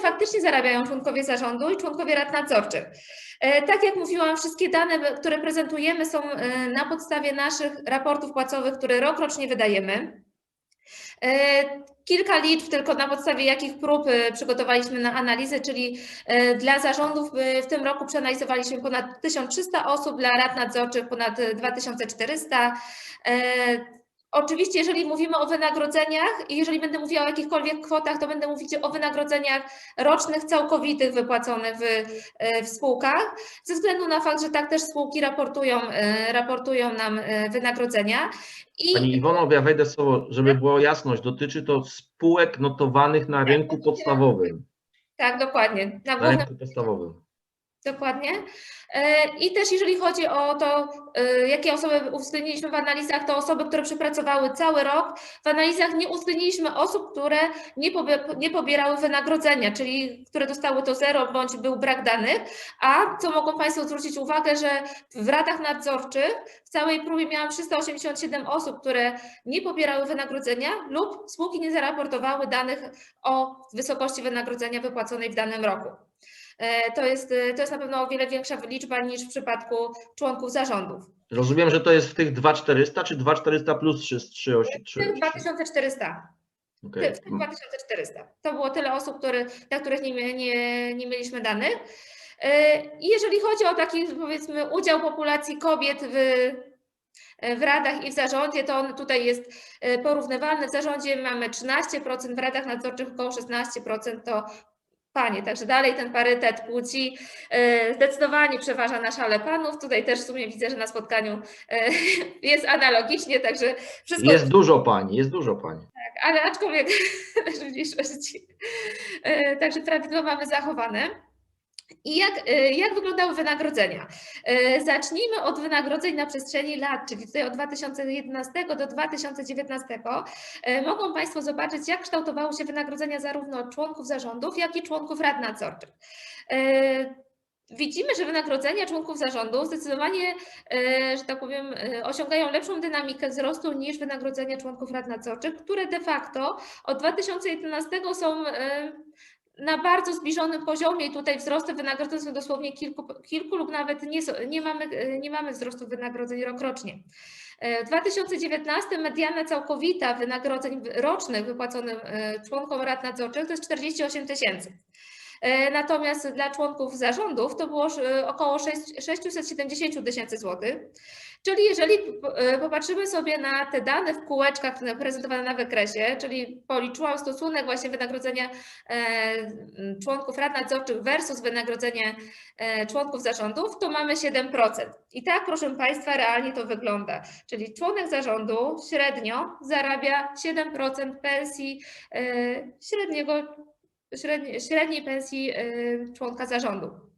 faktycznie zarabiają członkowie zarządu i członkowie rad nadzorczych. E, Tak jak mówiłam, wszystkie dane, które prezentujemy są e, na podstawie naszych raportów płacowych, które rokrocznie wydajemy. E, Kilka liczb tylko na podstawie jakich prób przygotowaliśmy na analizy, czyli dla zarządów w tym roku przeanalizowaliśmy ponad 1300 osób, dla rad nadzorczych ponad e, 2400. Oczywiście, jeżeli mówimy o wynagrodzeniach i jeżeli będę mówiła o jakichkolwiek kwotach, to będę mówić o wynagrodzeniach rocznych, całkowitych wypłaconych w, e, w spółkach, ze względu na fakt, że tak też spółki raportują, e, raportują nam e, wynagrodzenia. I Pani Iwono, ja wejdę słowo, żeby była jasność, dotyczy to spółek notowanych na rynku podstawowym. tak, dokładnie. Na Na głównym rynku podstawowym. Dokładnie. E, I też jeżeli chodzi o to, e, jakie osoby uwzględniliśmy w analizach, to osoby, które przepracowały cały rok. W analizach nie uwzględniliśmy osób, które nie, pobie- nie pobierały wynagrodzenia, czyli które dostały to zero bądź był brak danych. A co mogą Państwo zwrócić uwagę, że w radach nadzorczych w całej próbie miałam 387 osób, które nie pobierały wynagrodzenia lub spółki nie zaraportowały danych o wysokości wynagrodzenia wypłaconej w danym roku. E, To jest, e, to jest na pewno o wiele większa liczba niż w przypadku członków zarządów. Rozumiem, że to jest w tych 2400 czy 2400 plus 3, 3, 8, 3, W tych 2400. okay. W tych 2400. To było tyle osób, które, dla których nie, nie, nie mieliśmy danych. E, I jeżeli chodzi o taki powiedzmy udział populacji kobiet w, w radach i w zarządzie, to on tutaj jest porównywalny. W zarządzie mamy 13%, w radach nadzorczych około 16% to panie. Także dalej ten parytet płci e, zdecydowanie przeważa na szale panów. Tutaj też w sumie widzę, że na spotkaniu e, jest analogicznie, także wszystko Jest dużo pani, jest dużo pani. tak, ale aczkolwiek w mniejszości. E, Także prawidło mamy zachowane. I jak, e, jak wyglądały wynagrodzenia? E, Zacznijmy od wynagrodzeń na przestrzeni lat, czyli tutaj od 2011 do 2019. E, Mogą Państwo zobaczyć, jak kształtowały się wynagrodzenia zarówno członków zarządów, jak i członków rad nadzorczych. Widzimy, że wynagrodzenia członków zarządu zdecydowanie, że tak powiem, osiągają lepszą dynamikę wzrostu niż wynagrodzenia członków rad nadzorczych, które de facto od 2011 są na bardzo zbliżonym poziomie i tutaj wzrosty wynagrodzeń są dosłownie kilku, kilku lub nawet nie, nie, mamy, nie mamy wzrostu wynagrodzeń rokrocznie. W 2019 mediana całkowita wynagrodzeń rocznych wypłaconych e, członkom rad nadzorczych to jest 48 tysięcy. E, Natomiast dla członków zarządów to było e, około 6 670 tysięcy złotych. Czyli jeżeli e, popatrzymy sobie na te dane w kółeczkach prezentowane na wykresie, czyli policzyłam stosunek właśnie wynagrodzenia członków rad nadzorczych versus wynagrodzenie członków zarządów, to mamy 7%. I tak, proszę Państwa, realnie to wygląda. Czyli członek zarządu średnio zarabia 7% pensji średniego średniej, średniej pensji y, członka zarządu.